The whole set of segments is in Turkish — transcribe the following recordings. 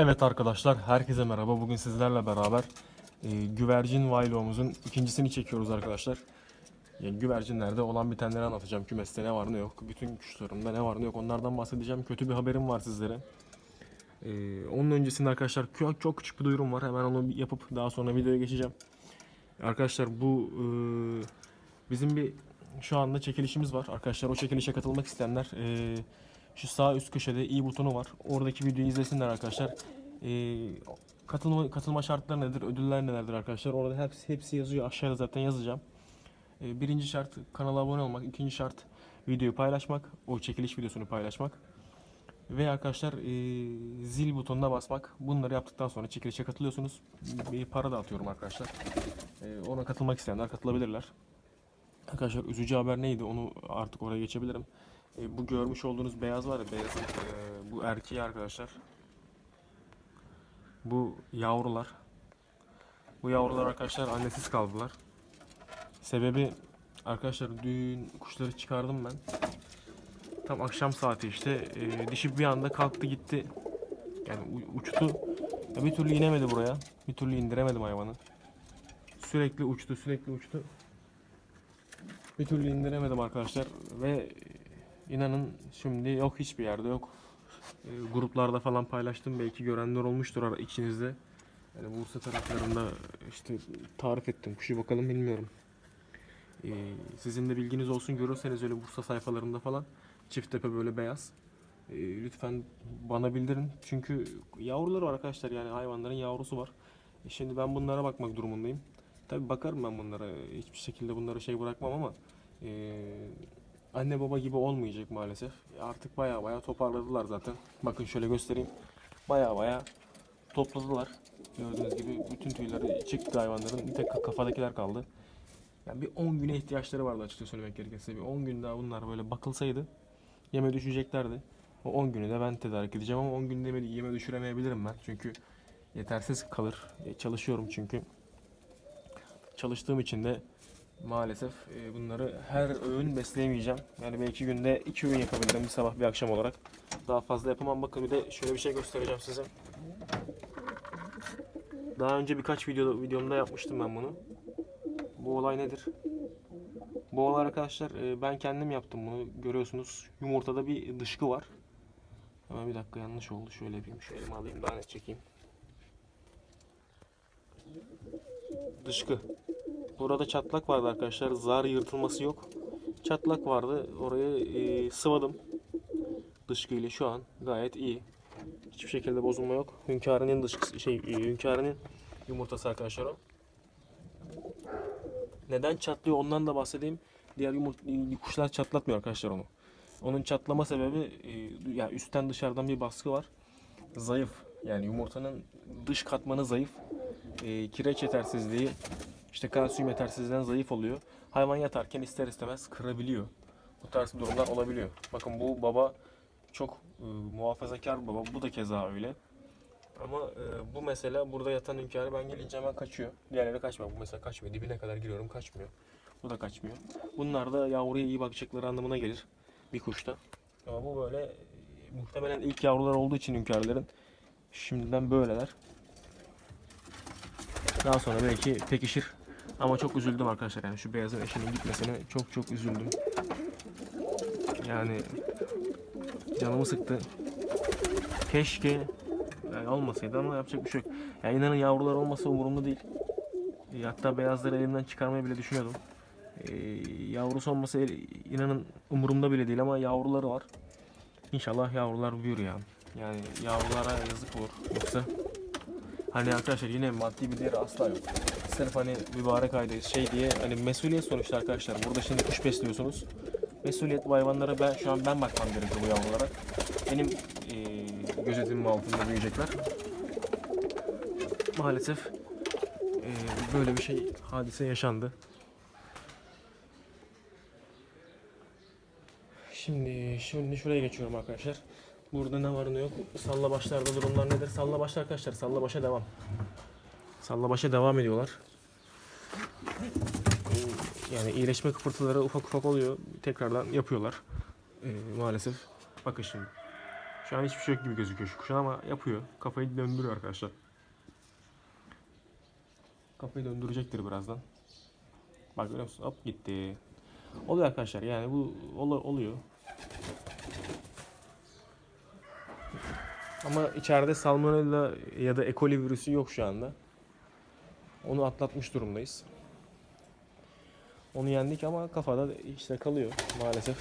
Evet arkadaşlar, herkese merhaba. Bugün sizlerle beraber e, güvercin vlogumuzun ikincisini çekiyoruz arkadaşlar. Yani güvercinlerde olan bitenleri anlatacağım. Kümeste ne var ne yok, bütün kuşlarımda ne var ne yok onlardan bahsedeceğim. Kötü bir haberim var sizlere. E, onun öncesinde arkadaşlar çok, çok küçük bir duyurum var. Hemen onu yapıp daha sonra videoya geçeceğim. Arkadaşlar bu e, bizim bir şu anda çekilişimiz var. Arkadaşlar o çekilişe katılmak isteyenler e, şu sağ üst köşede i butonu var. Oradaki videoyu izlesinler arkadaşlar. E, katılma katılma şartları nedir? Ödüller nelerdir arkadaşlar? Orada hepsi hepsi yazıyor. Aşağıda zaten yazacağım. E, birinci şart kanala abone olmak. ikinci şart videoyu paylaşmak. O çekiliş videosunu paylaşmak. Ve arkadaşlar e, zil butonuna basmak. Bunları yaptıktan sonra çekilişe katılıyorsunuz. Bir para da atıyorum arkadaşlar. E, ona katılmak isteyenler katılabilirler. Arkadaşlar üzücü haber neydi onu artık oraya geçebilirim. E, bu görmüş olduğunuz beyaz var ya beyazın e, bu erkeği arkadaşlar. Bu yavrular. Bu yavrular arkadaşlar annesiz kaldılar. Sebebi arkadaşlar dün kuşları çıkardım ben. Tam akşam saati işte e, dişi bir anda kalktı gitti. Yani uçtu. Ya bir türlü inemedi buraya. Bir türlü indiremedim hayvanı. Sürekli uçtu, sürekli uçtu. Bir türlü indiremedim arkadaşlar ve inanın şimdi yok hiçbir yerde yok. E, gruplarda falan paylaştım belki görenler olmuştur içinizde. Yani Bursa taraflarında işte tarif ettim kuşu bakalım bilmiyorum. E, sizin de bilginiz olsun görürseniz öyle Bursa sayfalarında falan çift tepe böyle beyaz. E, lütfen bana bildirin çünkü yavruları var arkadaşlar yani hayvanların yavrusu var. E, şimdi ben bunlara bakmak durumundayım. Tabi bakarım ben bunlara. Hiçbir şekilde bunlara şey bırakmam ama eee, anne baba gibi olmayacak maalesef. Artık baya baya toparladılar zaten. Bakın şöyle göstereyim. Baya baya topladılar. Gördüğünüz gibi bütün tüyleri çıktı hayvanların. Bir tek kafadakiler kaldı. Yani bir 10 güne ihtiyaçları vardı açıkça söylemek gerekirse. Bir 10 gün daha bunlar böyle bakılsaydı yeme düşeceklerdi. O 10 günü de ben tedarik edeceğim ama 10 günde yeme düşüremeyebilirim ben. Çünkü yetersiz kalır. E, Çalışıyorum çünkü çalıştığım için de maalesef e, bunları her öğün besleyemeyeceğim. Yani belki günde iki öğün yapabilirim bir sabah bir akşam olarak. Daha fazla yapamam. Bakın bir de şöyle bir şey göstereceğim size. Daha önce birkaç video videomda yapmıştım ben bunu. Bu olay nedir? Bu olay arkadaşlar e, ben kendim yaptım bunu. Görüyorsunuz yumurtada bir dışkı var. Hemen bir dakika yanlış oldu. Şöyle yapayım. Şöyle alayım daha net çekeyim. Dışkı. Burada çatlak vardı arkadaşlar. Zar yırtılması yok. Çatlak vardı. Orayı e, sıvadım. Dışkı ile şu an gayet iyi. Hiçbir şekilde bozulma yok. Hünkârının dışkısı şey e, hünkârının yumurtası arkadaşlar o. Neden çatlıyor ondan da bahsedeyim. Diğer yumurt e, kuşlar çatlatmıyor arkadaşlar onu. Onun çatlama sebebi e, yani üstten dışarıdan bir baskı var. Zayıf. Yani yumurtanın dış katmanı zayıf. E, kireç yetersizliği işte kalsiyum yetersizliğinden zayıf oluyor. Hayvan yatarken ister istemez kırabiliyor. Bu tarz durumlar olabiliyor. Bakın bu baba çok e, muhafazakar baba. Bu da keza öyle. Ama e, bu mesela burada yatan hünkârı ben gelince hemen kaçıyor. Diğerleri kaçmıyor. Bu mesela kaçmıyor. Dibine kadar giriyorum kaçmıyor. Bu da kaçmıyor. Bunlar da yavruya iyi bakacakları anlamına gelir. Bir kuşta. Ama bu böyle e, muhtemelen ilk yavrular olduğu için hünkârların şimdiden böyleler. Daha sonra belki pekişir. Ama çok üzüldüm arkadaşlar yani şu beyazın eşinin gitmesine çok çok üzüldüm. Yani canımı sıktı. Keşke yani olmasaydı ama yapacak bir şey yok. Yani inanın yavrular olmasa umurumda değil. E, Hatta beyazları elimden çıkarmayı bile düşünüyordum. E, yavrusu olmasa inanın umurumda bile değil ama yavruları var. İnşallah yavrular büyür ya. Yani yavrulara yazık olur. Yoksa Hani arkadaşlar yine maddi bir değeri asla yok. Sırf hani mübarek aydayız şey diye hani mesuliyet sonuçta arkadaşlar. Burada şimdi kuş besliyorsunuz. Mesuliyet bu hayvanlara ben şu an ben bakmam gerekiyor bu yavrulara. Benim eee gözetimim altında büyüyecekler. Maalesef eee, böyle bir şey hadise yaşandı. Şimdi şimdi şuraya geçiyorum arkadaşlar. Burada ne var ne yok. Salla başlarda durumlar nedir? Salla başlar arkadaşlar. Salla başa devam. Salla başa devam ediyorlar. Yani iyileşme kıpırtıları ufak ufak oluyor. Tekrardan yapıyorlar. Ee, maalesef. Bakın şimdi. Şu an hiçbir şey yok gibi gözüküyor şu kuşun ama yapıyor. Kafayı döndürüyor arkadaşlar. Kafayı döndürecektir birazdan. Bak görüyor musun? Hop gitti. Oluyor arkadaşlar yani bu ol- oluyor. Ama içeride salmonella ya da E. coli virüsü yok şu anda. Onu atlatmış durumdayız. Onu yendik ama kafada işte kalıyor maalesef.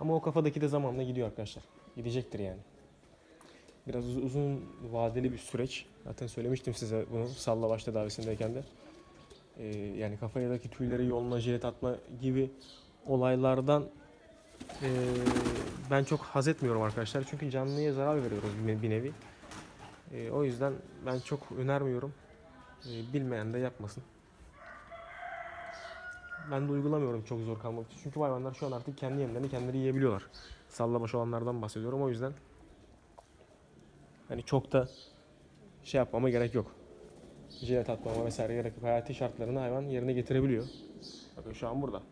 Ama o kafadaki de zamanla gidiyor arkadaşlar. Gidecektir yani. Biraz uz- uzun vadeli bir süreç. Zaten söylemiştim size bunu salla başta davetindeyken de. Ee, yani kafadaki tüyleri yoluna jilet atma gibi olaylardan ee, ben çok haz etmiyorum arkadaşlar. Çünkü canlıya zarar veriyoruz bir nevi. Ee, o yüzden ben çok önermiyorum. Ee, bilmeyen de yapmasın. Ben de uygulamıyorum çok zor kalmak için. Çünkü hayvanlar şu an artık kendi yemlerini kendileri yiyebiliyorlar. Sallabaş olanlardan bahsediyorum. O yüzden hani çok da şey yapmama gerek yok. Jilet atmama vesaire gerek yok. Hayati şartlarını hayvan yerine getirebiliyor. Bakın şu an burada.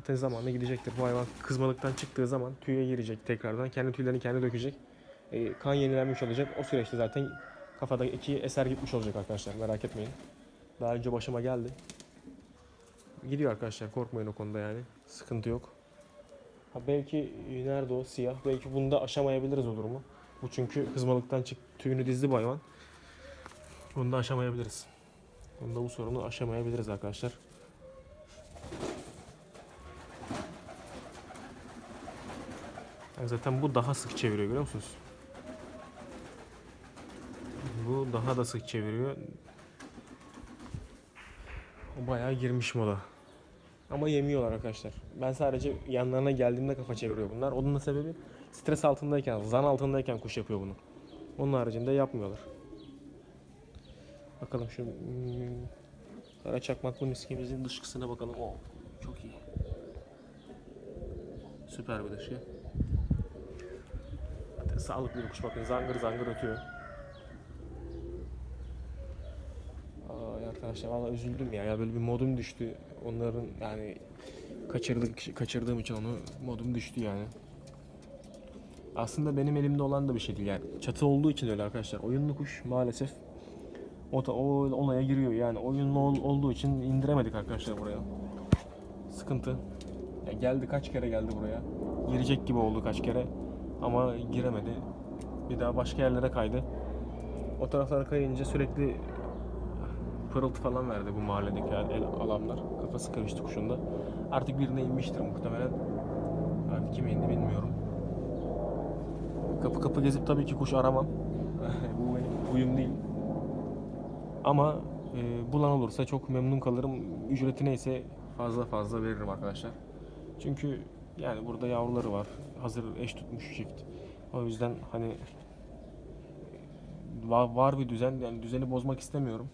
Zaten zamanla gidecektir. Bu hayvan kızmalıktan çıktığı zaman tüye girecek tekrardan. Kendi tüylerini kendi dökecek. Ee, kan yenilenmiş olacak. O süreçte zaten kafada iki eser gitmiş olacak arkadaşlar. Merak etmeyin. Daha önce başıma geldi. Gidiyor arkadaşlar korkmayın o konuda yani. Sıkıntı yok. Ha belki e, nerede o siyah? Belki bunda aşamayabiliriz o durumu. Bu çünkü kızmalıktan çık tüyünü dizdi bu hayvan. Bunda aşamayabiliriz. Bunda bu sorunu aşamayabiliriz arkadaşlar. Zaten bu daha sık çeviriyor görüyor musunuz? Bu daha da sık çeviriyor. O bayağı girmiş moda. Ama yemiyorlar arkadaşlar. Ben sadece yanlarına geldiğimde kafa çeviriyor bunlar. Onun da sebebi stres altındayken, zan altındayken kuş yapıyor bunu. Onun haricinde yapmıyorlar. Bakalım şu hmm, kara çakmaklı miskimizin dışkısına bakalım. O çok iyi. Süper bir dışkı. Sağlıklı bir kuş bakın zangır zangır ötüyor. Ay arkadaşlar valla üzüldüm ya. Ya böyle bir modum düştü. Onların yani kaçırdık kaçırdığım için onu modum düştü yani. Aslında benim elimde olan da bir şey değil yani. Çatı olduğu için öyle arkadaşlar. Oyunlu kuş maalesef o, ta- o olaya giriyor yani. Oyunlu ol- olduğu için indiremedik arkadaşlar buraya. Sıkıntı. Ya geldi kaç kere geldi buraya. Girecek gibi oldu kaç kere ama giremedi. Bir daha başka yerlere kaydı. O taraflara kayınca sürekli pırıltı falan verdi bu mahalledeki el alanlar. Kafası karıştı kuşun da. Artık birine inmiştir muhtemelen. Artık kime indi bilmiyorum. Kapı kapı gezip tabii ki kuş aramam. bu benim huyum değil. Ama e, bulan olursa çok memnun kalırım. Ücreti neyse fazla fazla veririm arkadaşlar. Çünkü yani burada yavruları var. Hazır eş tutmuş çift. O yüzden hani var, var bir düzen. Yani düzeni bozmak istemiyorum.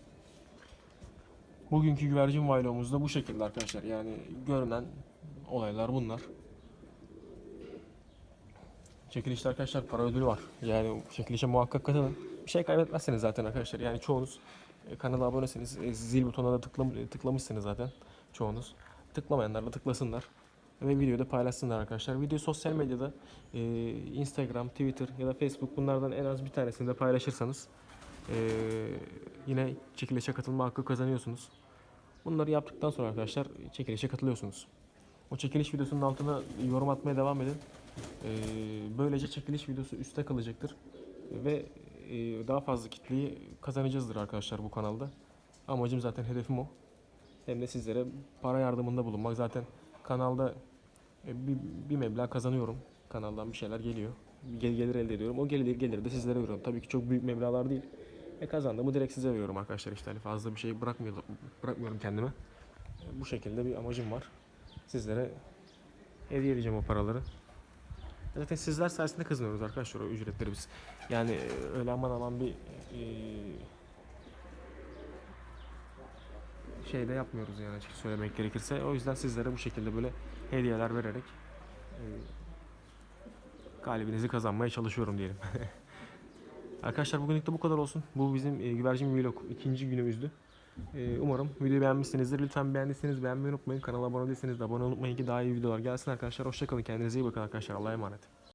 Bugünkü güvercin vaylomuz da bu şekilde arkadaşlar. Yani görünen olaylar bunlar. Çekilişte arkadaşlar para ödülü var. Yani çekilişe muhakkak katılın. Bir şey kaybetmezseniz zaten arkadaşlar. Yani çoğunuz e, kanala abonesiniz. e, Zil butonuna da tıklam tıklamışsınız zaten çoğunuz. Tıklamayanlar da tıklasınlar. Ve videoyu da paylaşsınlar arkadaşlar. Video sosyal medyada e, Instagram, Twitter ya da Facebook bunlardan en az bir tanesini de paylaşırsanız e, yine çekilişe katılma hakkı kazanıyorsunuz. Bunları yaptıktan sonra arkadaşlar çekilişe katılıyorsunuz. O çekiliş videosunun altına yorum atmaya devam edin. Ee, böylece çekiliş videosu üstte kalacaktır. Ve e, daha fazla kitleyi kazanacağızdır arkadaşlar bu kanalda. Amacım zaten hedefim o. Hem de sizlere para yardımında bulunmak. Zaten kanalda e, bir, bir meblağ kazanıyorum. Kanaldan bir şeyler geliyor. Gel- gelir elde ediyorum. O gelir, gelir de sizlere veriyorum. Tabii ki çok büyük meblağlar değil. E kazandığımı direkt size veriyorum arkadaşlar işte. Hani fazla bir şey bırakmıyorum, bırakmıyorum kendime. E, bu şekilde bir amacım var. Sizlere hediye edeceğim o paraları. Zaten sizler sayesinde kazanıyoruz arkadaşlar o ücretleri biz. Yani e, öyle aman aman bir e, şey de yapmıyoruz yani açık söylemek gerekirse. O yüzden sizlere bu şekilde böyle hediyeler vererek e, kalbinizi kazanmaya çalışıyorum diyelim. Arkadaşlar bugünlük de bu kadar olsun. Bu bizim e, güvercin vlog ikinci günümüzdü. Ee, umarım videoyu beğenmişsinizdir. Lütfen beğendiyseniz beğenmeyi unutmayın. Kanala abone değilseniz de abone olmayı unutmayın ki daha iyi videolar gelsin arkadaşlar. Hoşçakalın. Kendinize iyi bakın arkadaşlar. Allah'a emanet.